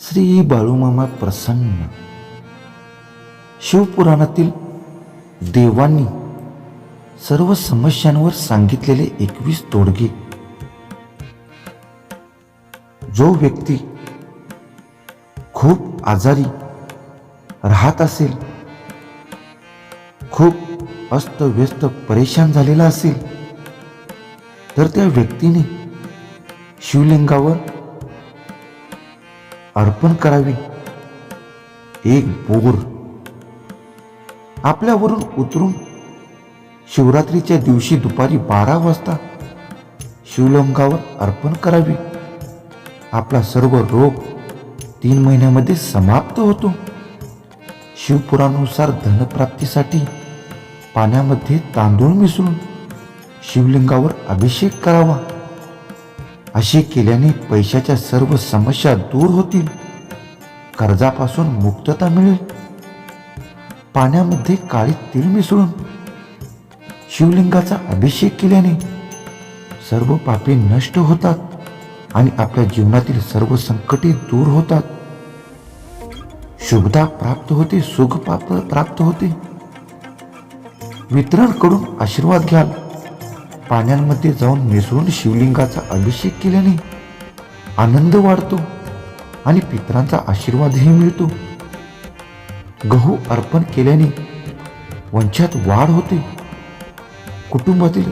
श्री बाळूमामा प्रसन्न शिवपुराणातील देवांनी सर्व समस्यांवर सांगितलेले एकवीस तोडगे जो व्यक्ती खूप आजारी राहत असेल खूप अस्तव्यस्त परेशान झालेला असेल तर त्या व्यक्तीने शिवलिंगावर अर्पण करावी. एक बोर. आपल्यावरून उतरून शिवरात्रीच्या दिवशी दुपारी बारा वाजता शिवलिंगावर अर्पण करावी. आपला सर्व रोग तीन महिन्यामध्ये समाप्त होतो. शिवपुरानुसार धनप्राप्तीसाठी पाण्यामध्ये तांदूळ मिसळून शिवलिंगावर अभिषेक करावा. असे केल्याने पैशाच्या सर्व समस्या दूर होतील. कर्जापासून मुक्तता मिळेल. पाण्यामध्ये काळी तीळ मिसळून शिवलिंगाचा अभिषेक केल्याने सर्व पापे नष्ट होतात आणि आपल्या जीवनातील सर्व संकटे दूर होतात. शुभता प्राप्त होते सुख प्राप्त प्राप्त होते. वितरणकडून आशीर्वाद घ्याल. पाण्यांमध्ये जाऊन मिसळून शिवलिंगाचा अभिषेक केल्याने आनंद वाढतो आणि पितरांचा आशीर्वादही मिळतो. गहू अर्पण केल्याने वंशात वाढ होते. कुटुंबातील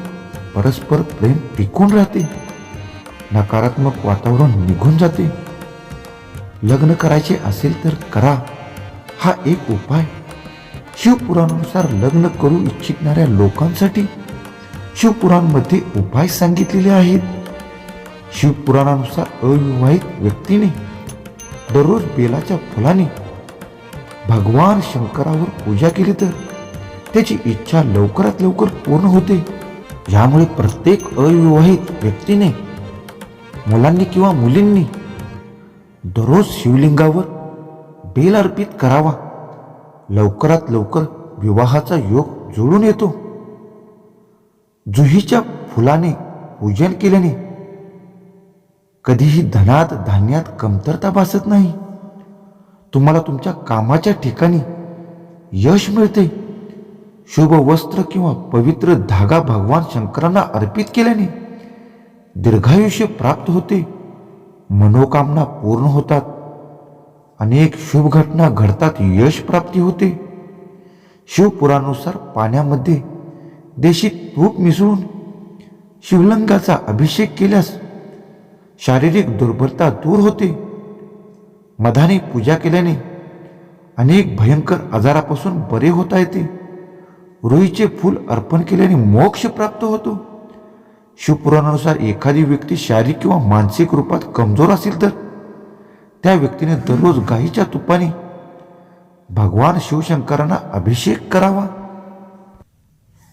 परस्पर प्रेम टिकून राहते. नकारात्मक वातावरण निघून जाते. लग्न करायचे असेल तर करा. हा एक उपाय. शिवपुराणानुसार लग्न करू इच्छिणाऱ्या लोकांसाठी शिवपुराणमध्ये उपाय सांगितलेले आहेत. शिवपुराणानुसार अविवाहित व्यक्तीने दररोज बेलाच्या फुलाने भगवान शंकरावर पूजा केली तर त्याची इच्छा लवकरात लवकर पूर्ण होते. यामुळे प्रत्येक अविवाहित व्यक्तीने मुलांनी किंवा मुलींनी दररोज शिवलिंगावर बेल अर्पित करावा. लवकरात लवकर विवाहाचा योग जुळून येतो. जुहीच्या फुलाने पूजन केल्याने कधीही धनात धान्यात कमतरता भासत नाही. तुम्हाला तुमच्या कामाच्या ठिकाणी यश मिळते. शुभ वस्त्र किंवा पवित्र धागा भगवान शंकरांना अर्पित केल्याने दीर्घायुष्य प्राप्त होते. मनोकामना पूर्ण होतात. अनेक शुभ घटना घडतात यश प्राप्ती होते. शिवपुरानुसार पाण्यामध्ये देशी तूप मिसळून शिवलिंगाचा अभिषेक केल्यास शारीरिक दुर्बलता दूर होते. मधाने पूजा केल्याने अनेक भयंकर आजारापासून बरे होता येते. रुईचे फूल अर्पण केल्याने मोक्ष प्राप्त होतो. शिवपुराणानुसार एखादी व्यक्ती शारीरिक किंवा मानसिक रूपात कमजोर असेल तर त्या व्यक्तीने दररोज गाईच्या तुपाने भगवान शिवशंकरांना अभिषेक करावा.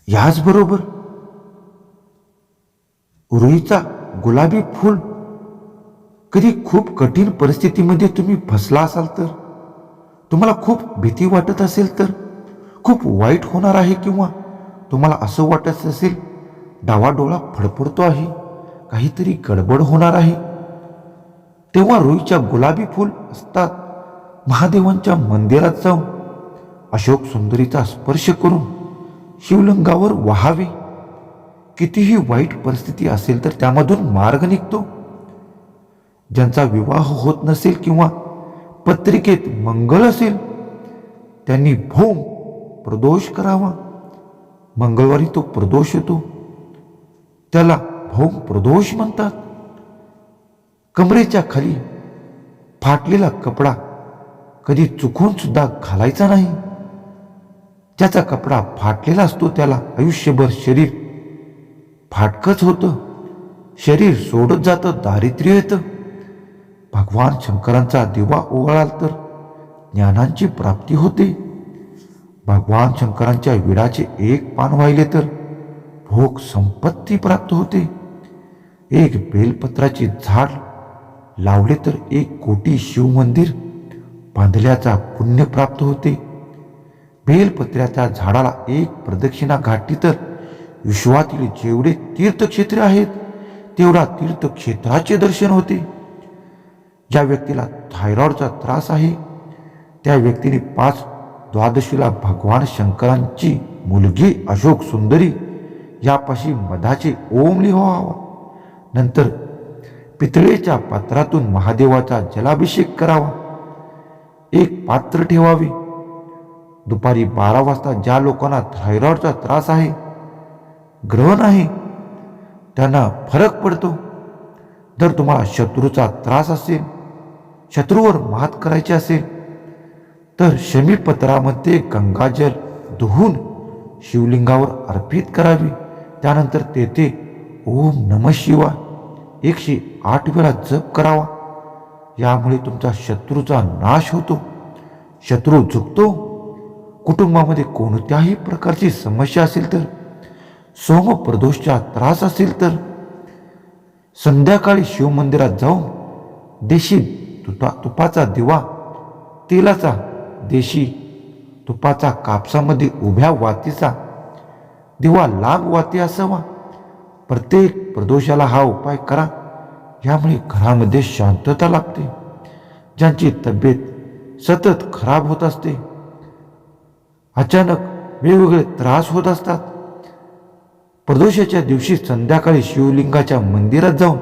याचबरोबर रुईचा गुलाबी फूल कधी खूप कठीण परिस्थितीमध्ये तुम्ही फसला असाल तर तुम्हाला खूप भीती वाटत असेल तर खूप वाईट होणार आहे किंवा तुम्हाला असं वाटत असेल डावाडोळा फडफडतो आहे काहीतरी गडबड होणार आहे. तेव्हा रुईच्या गुलाबी फूल असतात महादेवांच्या मंदिरात जाऊन अशोक सुंदरीचा स्पर्श करून शिवलिंगावर वहावे. कितीही वाईट परिस्थिती असेल तर त्यामधून मार्ग निघतो. ज्यांचा विवाह होत नसेल किंवा पत्रिकेत मंगळ असेल त्यांनी भोम प्रदोष करावा. मंगळवारी तो प्रदोष येतो. त्याला भोम प्रदोष म्हणतात. कमरेच्या खाली फाटलेला कपडा कधी चुकून सुद्धा घालायचा नाही. ज्याचा कपडा फाटलेला असतो त्याला आयुष्यभर शरीर फाटकच होतं. शरीर सोडत जातं दारिद्र्य येतं. भगवान शंकरांचा दिवा ओवाळाल तर ज्ञानांची प्राप्ती होते. भगवान शंकरांच्या विडाचे एक पान वाहिले तर भोग संपत्ती प्राप्त होते. एक बेलपत्राचे झाड लावले तर एक कोटी शिवमंदिर बांधल्याचा पुण्य प्राप्त होते. बेलपत्र्याच्या झाडाला एक प्रदक्षिणा घाटली तर विश्वातील जेवढे तीर्थक्षेत्रे आहेत तेवढा तीर्थक्षेत्राचे दर्शन होते. ज्या व्यक्तीला थायरॉईडचा त्रास आहे त्या व्यक्तीने पाच द्वादशीला भगवान शंकरांची मुलगी अशोक सुंदरी यापाशी मधाचे ओम लिहावा. नंतर पितळेच्या पात्रातून महादेवाचा जलाभिषेक करावा. एक पात्र ठेवावे. दुपारी बारा वाजता ज्या लोकांना थायरॉइडचा त्रास आहे ग्रहण आहे त्यांना फरक पडतो. जर तुम्हाला शत्रूचा त्रास असेल शत्रूवर मात करायची असेल तर शमीपत्रामध्ये गंगाजल धुवून शिवलिंगावर अर्पित करावी. त्यानंतर तेथे ओम नम शिवाय एकशे आठ वेळा जप करावा. यामुळे तुमचा शत्रूचा नाश होतो. शत्रू झुकतो. कुटुंबामध्ये कोणत्याही प्रकारची समस्या असेल तर सोमप्रदोषचा त्रास असेल तर संध्याकाळी शिवमंदिरात जाऊन देशी तुपा तुपाचा दिवा तेलाचा देशी तुपाचा कापसामध्ये उभ्या वातीचा दिवा लांब वाती असावा. प्रत्येक प्रदोषाला हा उपाय करा. यामुळे घरामध्ये शांतता लाभते. ज्यांची तब्येत सतत खराब होत असते अचानक वेगवेगळे त्रास होत असतात. प्रदोषाच्या दिवशी संध्याकाळी शिवलिंगाच्या मंदिरात जाऊन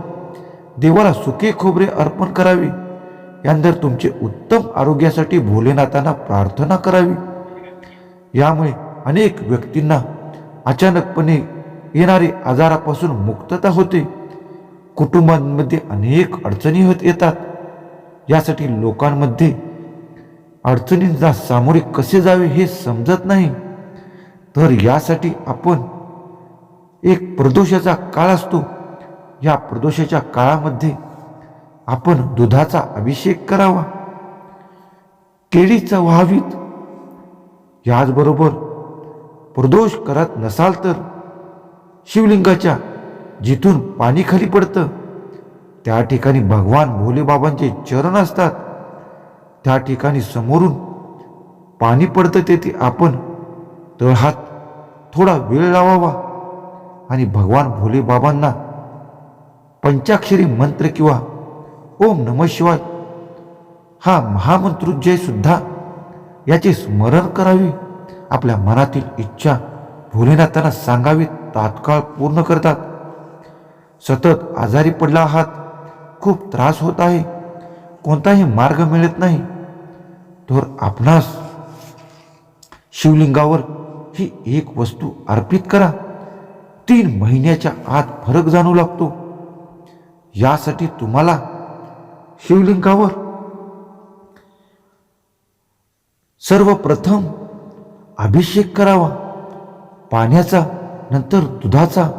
देवाला सुके खोबरे अर्पण करावे. यानंतर तुमचे उत्तम आरोग्यासाठी भोलेनाथांना प्रार्थना करावी. यामुळे अनेक व्यक्तींना अचानकपणे येणारे आजारापासून मुक्तता होते. कुटुंबांमध्ये अनेक अडचणी होत येतात. यासाठी लोकांमध्ये अडचणींना सामोरे कसे जावे हे समजत नाही. तर यासाठी आपण एक प्रदोषाचा काळ असतो. या प्रदोषाच्या काळामध्ये आपण दुधाचा अभिषेक करावा. केळीचा व्हावीत. याचबरोबर प्रदोष करत नसाल तर शिवलिंगाच्या जिथून पाणी खाली पडतं त्या ठिकाणी भगवान भोलेबाबांचे चरण असतात. त्या ठिकाणी समोरून पाणी पडतं तेथे आपण तळहात थोडा वेळ लावावा. आणि भगवान भोलेबाबांना पंचाक्षरी मंत्र किंवा ओम नम शिवाय हा महामंत्रोज्जय सुद्धा याचे स्मरण करावे. आपल्या मनातील इच्छा भोलेनाथांना सांगावी तात्काळ पूर्ण करतात. सतत आजारी पडला आहात खूप त्रास होत आहे. कोणताही मार्ग मिळत नाही. तर आपणास शिवलिंगावर ही एक वस्तू अर्पित करा. तीन महिन्याच्या आत फरक जाणू लागतो. यासाठी तुम्हाला शिवलिंगावर सर्वप्रथम अभिषेक करावा. पाण्याचा नंतर दुधाचा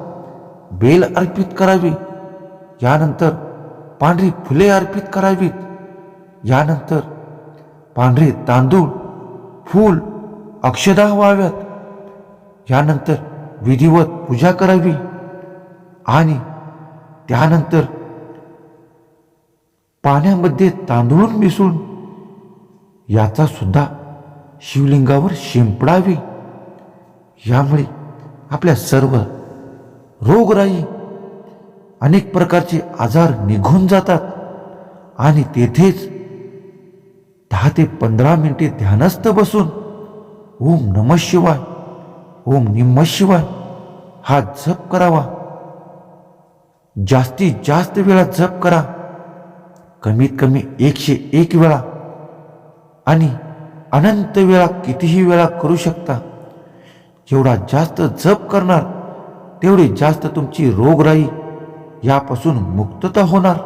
बेल अर्पित करावी. यानंतर पांढरी फुले अर्पित करावीत. यानंतर पांढरे तांदूळ फूल अक्षदा व्हाव्यात. यानंतर विधिवत पूजा करावी आणि त्यानंतर पाण्यामध्ये तांदूळ मिसळून याचा सुद्धा शिवलिंगावर शिंपडावी. यामुळे आपल्या सर्व रोगराई अनेक प्रकारचे आजार निघून जातात आणि तेथेच दहा ते पंधरा मिनिटे ध्यानस्थ बसून ओम नम शिवाय ओम निम शिवाय हा जप करावा. जास्तीत जास्त वेळा जप करा. कमीत कमी एकशे एक वेळा आणि अनंत वेळा कितीही वेळा करू शकता. जेवढा जास्त जप करणार तेवढी जास्त तुमची रोगराई यापासून मुक्तता होणार.